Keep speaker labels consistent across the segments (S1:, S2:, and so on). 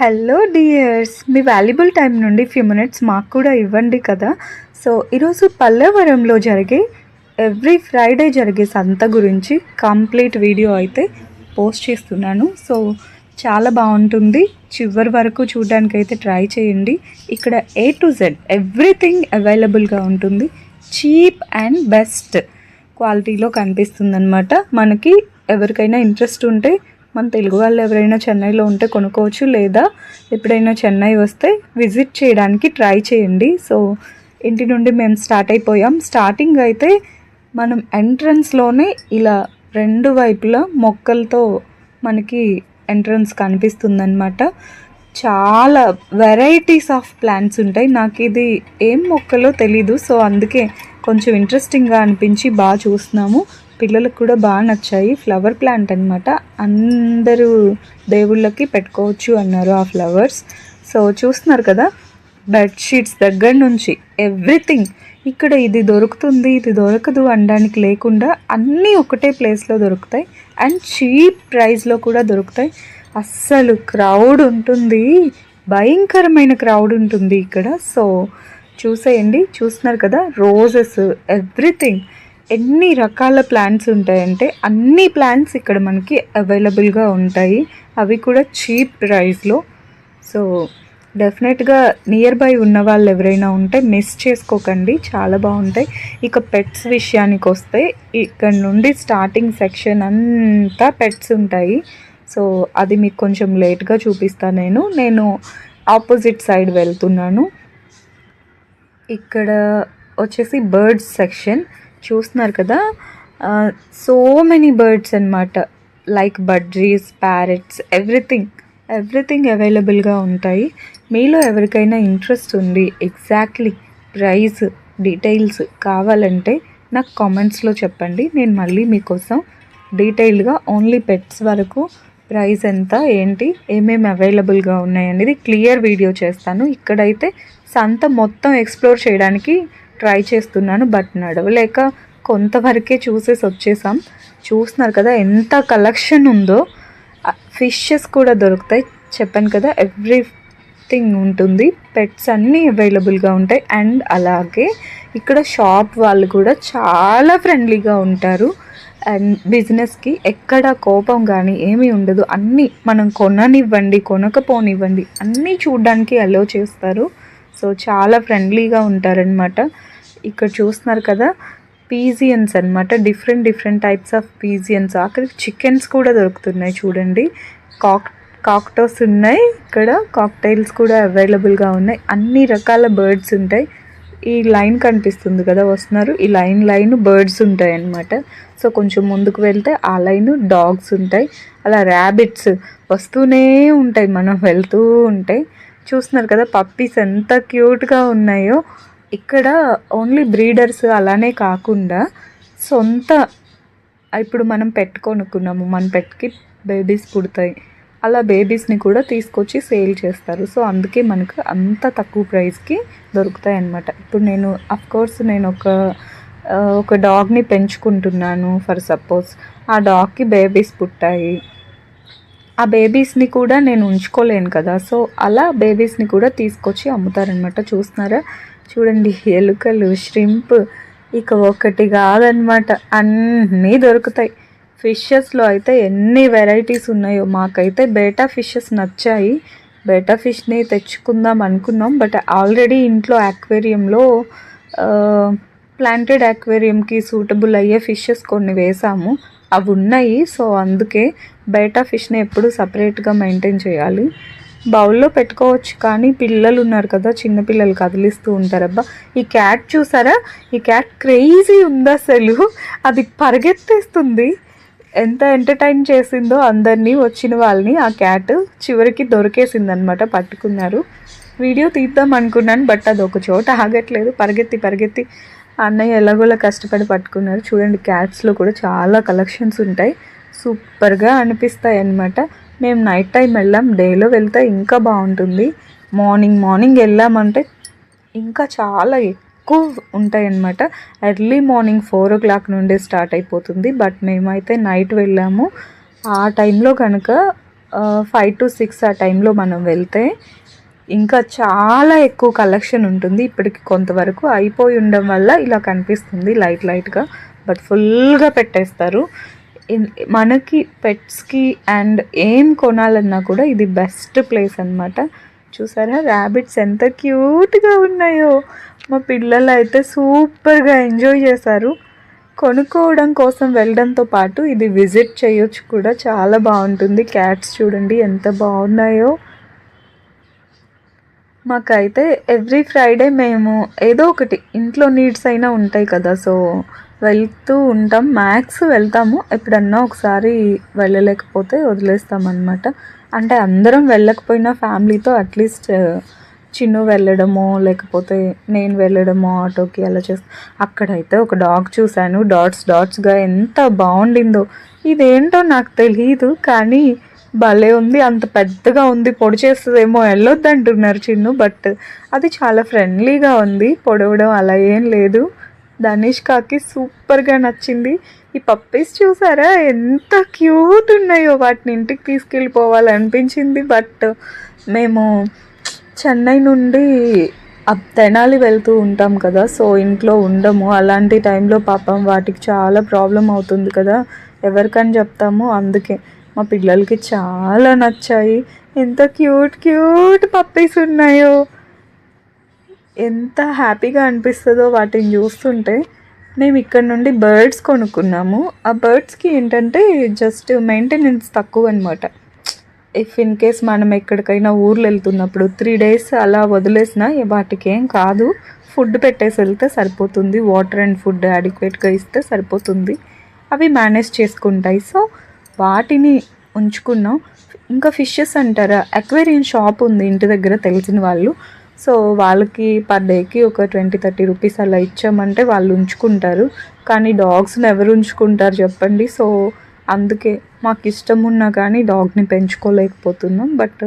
S1: Hello dears మీ valuable time నుండి few minutes మాకు కూడా ఇవ్వండి కదా. సో ఈరోజు పల్లెవరంలో జరిగే ఎవ్రీ ఫ్రైడే జరిగే సంత గురించి కంప్లీట్ వీడియో అయితే పోస్ట్ చేస్తున్నాను. సో చాలా బాగుంటుంది. చివరి వరకు చూడడానికి అయితే ట్రై చేయండి. ఇక్కడ ఏ టు జెడ్ ఎవ్రీథింగ్ అవైలబుల్గా ఉంటుంది. చీప్ అండ్ బెస్ట్ క్వాలిటీలో కనిపిస్తుంది అనమాట మనకి ఎవరికైనా ఇంట్రెస్ట్ ఉంటే మన తెలుగు వాళ్ళు ఎవరైనా చెన్నైలో ఉంటే కొనుక్కోవచ్చు లేదా ఎప్పుడైనా చెన్నై వస్తే విజిట్ చేయడానికి ట్రై చేయండి. సో ఇంటి నుండి మేము స్టార్ట్ అయిపోయాం. స్టార్టింగ్ అయితే మనం ఎంట్రన్స్లోనే ఇలా రెండు వైపులా మొక్కలతో మనకి ఎంట్రన్స్ కనిపిస్తుందన్నమాట. చాలా వెరైటీస్ ఆఫ్ ప్లాంట్స్ ఉంటాయి. నాకు ఇది ఏం మొక్కలో తెలీదు. సో అందుకే కొంచెం ఇంట్రెస్టింగ్గా అనిపించి బాగా చూస్తున్నాము. పిల్లలకు కూడా బాగా నచ్చాయి. ఫ్లవర్ ప్లాంట్ అనమాట అందరూ దేవుళ్ళకి పెట్టుకోవచ్చు అన్నారు ఆ ఫ్లవర్స్. సో చూస్తున్నారు కదా? బెడ్షీట్స్ దగ్గర నుంచి ఎవ్రీథింగ్. ఇక్కడ ఇది దొరుకుతుంది ఇది దొరకదు అనడానికి లేకుండా అన్నీ ఒకటే ప్లేస్లో దొరుకుతాయి. అండ్ చీప్ ప్రైస్లో కూడా దొరుకుతాయి. అస్సలు క్రౌడ్ ఉంటుంది. భయంకరమైన క్రౌడ్ ఉంటుంది ఇక్కడ. సో చూసేయండి. చూస్తున్నారు కదా? Roses everything. ఎన్ని రకాల ప్లాంట్స్ ఉంటాయంటే అన్ని ప్లాంట్స్ ఇక్కడ మనకి అవైలబుల్గా ఉంటాయి. అవి కూడా చీప్ ప్రైస్లో సో డెఫినెట్గా నియర్ బై ఉన్న వాళ్ళు ఎవరైనా ఉంటే మిస్ చేసుకోకండి. చాలా బాగుంటాయి. ఇక పెట్స్ విషయానికి వస్తే ఇక్కడ నుండి స్టార్టింగ్ సెక్షన్ అంతా పెట్స్ ఉంటాయి. సో అది మీకు కొంచెం లేట్గా చూపిస్తాను నేను. నేను ఆపోజిట్ సైడ్ వెళ్తున్నాను. ఇక్కడ వచ్చేసి బర్డ్స్ సెక్షన్ చూస్తున్నారు కదా. సో మెనీ బర్డ్స్ అనమాట like budgies parrots everything everything అవైలబుల్గా ఉంటాయి. మీలో ఎవరికైనా ఇంట్రెస్ట్ ఉంది ఎగ్జాక్ట్లీ ప్రైస్ డీటెయిల్స్ కావాలంటే నాకు కామెంట్స్లో చెప్పండి. నేను మళ్ళీ మీకోసం డీటెయిల్గా ఓన్లీ పెట్స్ వరకు ప్రైస్ ఎంత ఏంటి ఏమేమి అవైలబుల్గా ఉన్నాయి అనేది క్లియర్ వీడియో చేస్తాను. ఇక్కడైతే సంత మొత్తం ఎక్స్ప్లోర్ చేయడానికి ట్రై చేస్తున్నాను బట్ నడవలేక కొంతవరకే చూసేసి వచ్చేసాం. చూస్తున్నారు కదా ఎంత కలెక్షన్ ఉందో. ఫిషెస్ కూడా దొరుకుతాయి. చెప్పాను కదా ఎవ్రీథింగ్ ఉంటుంది. పెట్స్ అన్నీ అవైలబుల్గా ఉంటాయి. అండ్ అలాగే ఇక్కడ షాప్ వాళ్ళు కూడా చాలా ఫ్రెండ్లీగా ఉంటారు. అండ్ బిజినెస్కి ఎక్కడ కోపం కానీ ఏమీ ఉండదు. అన్నీ మనం కొననివ్వండి కొనకపోనివ్వండి అన్నీ చూడడానికి అలో చేస్తారు. సో చాలా ఫ్రెండ్లీగా ఉంటారనమాట ఇక్కడ చూస్తున్నారు కదా పీజియన్స్ అనమాట different different types of pigeons అక్కడ చికెన్స్ కూడా దొరుకుతున్నాయి చూడండి. కాక్ కాక్టోస్ ఉన్నాయి. ఇక్కడ కాక్టైల్స్ కూడా అవైలబుల్గా ఉన్నాయి. అన్ని రకాల బర్డ్స్ ఉంటాయి. ఈ లైన్ కనిపిస్తుంది కదా వస్తున్నారు. ఈ లైన్ లైన్ బర్డ్స్ ఉంటాయి అన్నమాట. సో కొంచెం ముందుకు వెళ్తే ఆ లైన్ డాగ్స్ ఉంటాయి. అలా ర్యాబిట్స్ వస్తూనే ఉంటాయి. మనం వెళ్తూ ఉంటాయి చూస్తున్నారు కదా పప్పీస్ ఎంత క్యూట్గా ఉన్నాయో. ఇక్కడ ఓన్లీ బ్రీడర్స్ అలానే కాకుండా సొంత ఇప్పుడు మనం పెట్టుకొనుకున్నాము మన పెట్కి బేబీస్ పుడతాయి. అలా బేబీస్ని కూడా తీసుకొచ్చి సేల్ చేస్తారు. సో అందుకే మనకు అంత తక్కువ ప్రైస్కి దొరుకుతాయి అన్నమాట ఇప్పుడు నేను అఫ్కోర్స్ నేను ఒక ఒక డాగ్ని పెంచుకుంటున్నాను ఫర్ సపోజ్ ఆ డాగ్కి బేబీస్ పుట్టాయి. ఆ బేబీస్ని కూడా నేను ఉంచుకోలేను కదా. సో అలా బేబీస్ని కూడా తీసుకొచ్చి అమ్ముతారనమాట చూస్తున్నారా? చూడండి ఎలుకలు ష్రింప్ ఇక ఒకటి కాదనమాట. అన్నీ దొరుకుతాయి. ఫిషెస్లో అయితే ఎన్ని వెరైటీస్ ఉన్నాయో మాకైతే బేటా ఫిషెస్ నచ్చాయి. బేటా ఫిష్ని తెచ్చుకుందాం అనుకున్నాం బట్ ఆల్రెడీ ఇంట్లో యాక్వేరియంలో ప్లాంటెడ్ యాక్వేరియంకి సూటబుల్ అయ్యే ఫిషెస్ కొన్ని వేసాము. అవి ఉన్నాయి సో అందుకే బయట ఫిష్ని ఎప్పుడు సపరేట్గా మెయింటైన్ చేయాలి. బౌల్లో పెట్టుకోవచ్చు కానీ పిల్లలు ఉన్నారు కదా చిన్నపిల్లలు కదిలిస్తూ ఉంటారబ్బా ఈ క్యాట్ చూసారా? ఈ క్యాట్ క్రేజీ ఉంది అసలు? అది పరిగెత్తేస్తుంది. ఎంత ఎంటర్టైన్ చేసిందో అందరినీ వచ్చిన వాళ్ళని ఆ క్యాట్ చివరికి దొరికేసింది అనమాట పట్టుకున్నారు. వీడియో తీద్దాం అనుకున్నాను బట్ అది ఒక చోట ఆగట్లేదు. పరిగెత్తి పరిగెత్తి అన్నయ్య ఎలాగోలా కష్టపడి పట్టుకున్నారు. చూడండి క్యాట్స్లో కూడా చాలా కలెక్షన్స్ ఉంటాయి. సూపర్గా అనిపిస్తాయి అన్నమాట మేము నైట్ టైం వెళ్ళాం డేలో వెళ్తే ఇంకా బాగుంటుంది. మార్నింగ్ మార్నింగ్ వెళ్ళామంటే ఇంకా చాలా ఎక్కువ ఉంటాయి అన్నమాట early morning four o'clock నుండి స్టార్ట్ అయిపోతుంది బట్ మేమైతే నైట్ వెళ్ళాము. ఆ టైంలో కనుక ఫైవ్ టు సిక్స్ ఆ టైంలో మనం వెళ్తే ఇంకా చాలా ఎక్కువ కలెక్షన్ ఉంటుంది. ఇప్పటికి కొంతవరకు అయిపోయి ఉండడం వల్ల ఇలా కనిపిస్తుంది లైట్ లైట్గా బట్ ఫుల్గా పెట్టేస్తారు. మనకి పెట్స్కి అండ్ ఏం కొనాలన్నా కూడా ఇది బెస్ట్ ప్లేస్ అనమాట చూసారా? ర్యాబిట్స్ ఎంత క్యూట్గా ఉన్నాయో. మా పిల్లలు అయితే సూపర్గా ఎంజాయ్ చేశారు. కొనుక్కోవడం కోసం వెళ్ళడంతో పాటు ఇది విజిట్ చేయొచ్చు కూడా. చాలా బాగుంటుంది. క్యాట్స్ చూడండి ఎంత బాగున్నాయో. మాకైతే ఎవ్రీ ఫ్రైడే మేము ఏదో ఒకటి ఇంట్లో నీడ్స్ అయినా ఉంటాయి కదా సో వెళ్తూ ఉంటాం. మ్యాక్స్ వెళ్తాము. ఎప్పుడన్నా ఒకసారి వెళ్ళలేకపోతే వదిలేస్తామన్నమాట. అంటే అందరం వెళ్ళకపోయినా ఫ్యామిలీతో అట్లీస్ట్ చిన్ను వెళ్ళడమో లేకపోతే నేను వెళ్ళడమో ఆటోకి అలా చేస్తా. అక్కడైతే ఒక డాగ్ చూశాను. డాట్స్ డాట్స్గా ఎంత బాగుండిందో. ఇదేంటో నాకు తెలియదు కానీ భలే ఉంది. అంత పెద్దగా ఉంది. పొడి చేస్తుందేమో వెళ్ళొద్దు అంటున్నారు చిన్ను బట్ అది చాలా ఫ్రెండ్లీగా ఉంది. పొడవడం అలా ఏం లేదు. కాకి సూపర్గా నచ్చింది. ఈ పప్పీస్ చూసారా? ఎంత క్యూట్ ఉన్నాయో వాటిని ఇంటికి తీసుకెళ్ళిపోవాలనిపించింది. బట్ మేము చెన్నై నుండి తెనాలి వెళ్తూ ఉంటాం కదా. సో ఇంట్లో ఉండము. అలాంటి టైంలో పాపం వాటికి చాలా ప్రాబ్లం అవుతుంది కదా. ఎవరికని చెప్తాము అందుకే. మా పిల్లలకి చాలా నచ్చాయి. ఎంత క్యూట్ క్యూట్ పప్పీస్ ఉన్నాయో. ఎంత హ్యాపీగా అనిపిస్తుందో వాటిని చూస్తుంటే మేము ఇక్కడ నుండి బర్డ్స్ కొనుక్కున్నాము. ఆ బర్డ్స్కి ఏంటంటే జస్ట్ మెయింటెనెన్స్ తక్కువ అనమాట ఇఫ్ ఇన్ కేస్ మనం ఎక్కడికైనా ఊర్లు వెళ్తున్నప్పుడు త్రీ డేస్ అలా వదిలేసిన వాటికి ఏం కాదు. ఫుడ్ పెట్టేసి వెళ్తే సరిపోతుంది. వాటర్ అండ్ ఫుడ్ అడిక్వేట్గా ఇస్తే సరిపోతుంది. అవి మేనేజ్ చేసుకుంటాయి. సో వాటిని ఉంచుకున్నాం. ఇంకా ఫిషెస్ అంటారా? అక్వేరియం షాప్ ఉంది. ఇంటి దగ్గర తెలిసిన వాళ్ళు. సో వాళ్ళకి పర్ డేకి ఒక ట్వంటీ థర్టీ రూపీస్ అలా ఇచ్చామంటే వాళ్ళు ఉంచుకుంటారు. కానీ డాగ్స్ని ఎవరు ఉంచుకుంటారు చెప్పండి. సో అందుకే మాకు ఇష్టం ఉన్నా కానీ డాగ్ని పెంచుకోలేకపోతున్నాం. బట్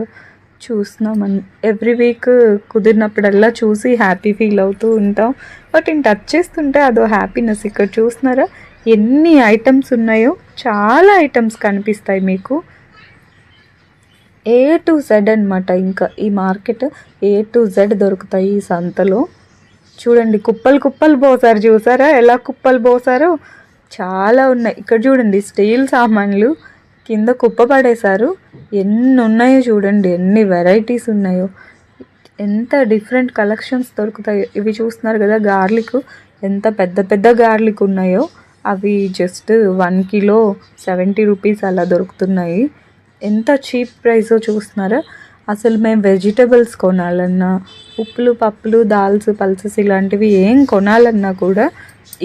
S1: చూస్తున్నాం ఎవ్రీ వీక్ కుదిరినప్పుడల్లా చూసి హ్యాపీ ఫీల్ అవుతూ ఉంటాం. బట్ ఇంక టచ్ చేస్తుంటే అదో హ్యాపీనెస్. ఇక్కడ చూస్తున్నారా? ఎన్ని ఐటమ్స్ ఉన్నాయో చాలా ఐటమ్స్ కనిపిస్తాయి మీకు. ఏ టు జెడ్ అనమాట ఇంకా ఈ మార్కెట్ ఏ టు జెడ్ దొరుకుతాయి ఈ సంతలో. చూడండి కుప్పలు కుప్పలు పోసారు చూసారా? ఎలా కుప్పలు పోసారో? చాలా ఉన్నాయి. ఇక్కడ చూడండి స్టీల్ సామాన్లు కింద కుప్ప పడేశారు. ఎన్ని ఉన్నాయో చూడండి ఎన్ని వెరైటీస్ ఉన్నాయో. ఎంత డిఫరెంట్ కలెక్షన్స్ దొరుకుతాయో. ఇవి చూస్తున్నారు కదా గార్లిక్. ఎంత పెద్ద పెద్ద గార్లిక్ ఉన్నాయో. అవి just one kilo seventy rupees అలా దొరుకుతున్నాయి. ఎంత చీప్ ప్రైసో చూస్తున్నారా? అసలు మేము వెజిటబుల్స్ కొనాలన్నా ఉప్పులు పప్పులు దాల్స్ పల్సెస్ ఇలాంటివి ఏం కొనాలన్నా కూడా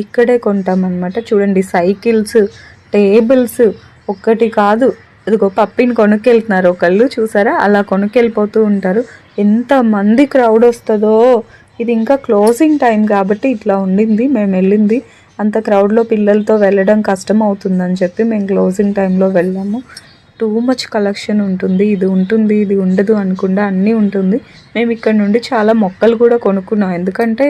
S1: ఇక్కడే కొంటామన్నమాట. చూడండి సైకిల్స్ టేబుల్స్ ఒక్కటి కాదు. ఇదిగో పప్పిని కొనుక్కెళ్తున్నారు ఒకళ్ళు చూసారా? అలా కొనుక్కెళ్ళిపోతూ ఉంటారు. ఎంత మంది క్రౌడ్ వస్తుందో. ఇది ఇంకా క్లోజింగ్ టైం కాబట్టి ఇట్లా ఉండింది మేము వెళ్ళింది. అంత క్రౌడ్లో పిల్లలతో వెళ్ళడం కష్టం అవుతుందని చెప్పి మేము క్లోజింగ్ టైంలో వెళ్ళాము. టూ మచ్ కలెక్షన్ ఉంటుంది. ఇది ఉంటుంది ఇది ఉండదు అనుకుండా అన్నీ ఉంటుంది. మేము ఇక్కడ నుండి చాలా మొక్కలు కూడా కొనుక్కున్నాం. ఎందుకంటే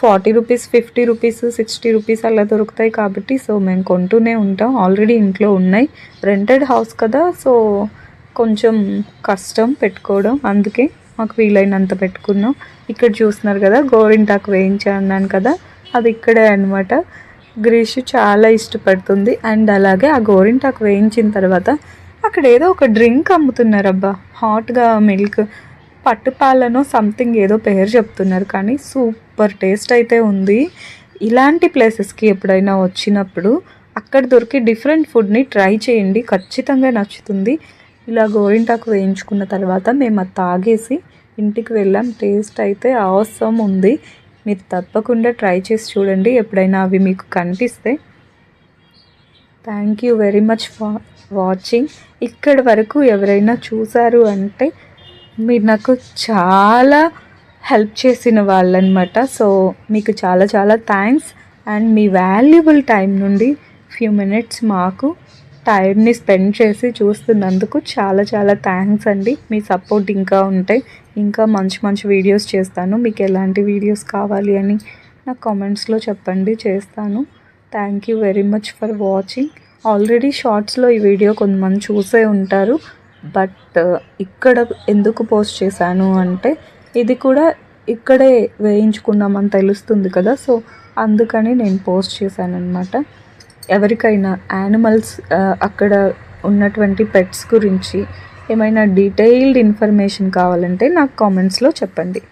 S1: forty rupees fifty rupees sixty rupees అలా దొరుకుతాయి కాబట్టి సో మేము కొంటూనే ఉంటాం. ఆల్రెడీ ఇంట్లో ఉన్నాయి. రెంటెడ్ హౌస్ కదా సో కొంచెం కష్టం పెట్టుకోవడం. అందుకే మాకు వీలైనంత పెట్టుకున్నాం. ఇక్కడ చూస్తున్నారు కదా గోరింటాకు వేయించాను కదా అది ఇక్కడే అనమాట గ్రీష్ చాలా ఇష్టపడుతుంది. అండ్ అలాగే ఆ గోరింటాకు వేయించిన తర్వాత అక్కడ ఏదో ఒక డ్రింక్ అమ్ముతున్నారు అబ్బా హాట్గా మిల్క్ పట్టుపాలనో సంథింగ్ ఏదో పేరు చెప్తున్నారు. కానీ సూపర్ టేస్ట్ అయితే ఉంది. ఇలాంటి ప్లేసెస్కి ఎప్పుడైనా వచ్చినప్పుడు అక్కడ దొరికి డిఫరెంట్ ఫుడ్ని ట్రై చేయండి. ఖచ్చితంగా నచ్చుతుంది. ఇలా గోరింటాకు వేయించుకున్న తర్వాత మేము అది తాగేసి ఇంటికి వెళ్ళాం. టేస్ట్ అయితే అవసరం ఉంది. మీరు తప్పకుండా ట్రై చేసి చూడండి. ఎప్పుడైనా అవి మీకు కనిపిస్తే. Thank you very much for watching ఇక్కడి వరకు ఎవరైనా చూసారు అంటే మీరు నాకు చాలా హెల్ప్ చేసిన వాళ్ళనమాట. సో మీకు చాలా చాలా థ్యాంక్స్ అండ్ మీ వాల్యుబుల్ టైం నుండి ఫ్యూ మినిట్స్ మాకు టైంని స్పెండ్ చేసి చూస్తున్నందుకు చాలా చాలా థ్యాంక్స్ అండి. మీ సపోర్ట్ ఇంకా ఉంటే ఇంకా మంచి మంచి వీడియోస్ చేస్తాను. మీకు ఎలాంటి వీడియోస్ కావాలి అని నా కామెంట్స్లో చెప్పండి. చేస్తాను. Thank you very much for watching already షార్ట్స్లో ఈ వీడియో కొంతమంది చూసే ఉంటారు. బట్ uh, ఇక్కడ ఎందుకు పోస్ట్ చేశాను అంటే ఇది కూడా ఇక్కడే వేయించుకున్నామని తెలుస్తుంది కదా సో అందుకని నేను పోస్ట్ చేశాను అనమాట ఎవరికైనా యానిమల్స్ uh, అక్కడ ఉన్నటువంటి పెట్స్ గురించి ఏమైనా డీటెయిల్డ్ ఇన్ఫర్మేషన్ కావాలంటే నాకు కామెంట్స్లో చెప్పండి.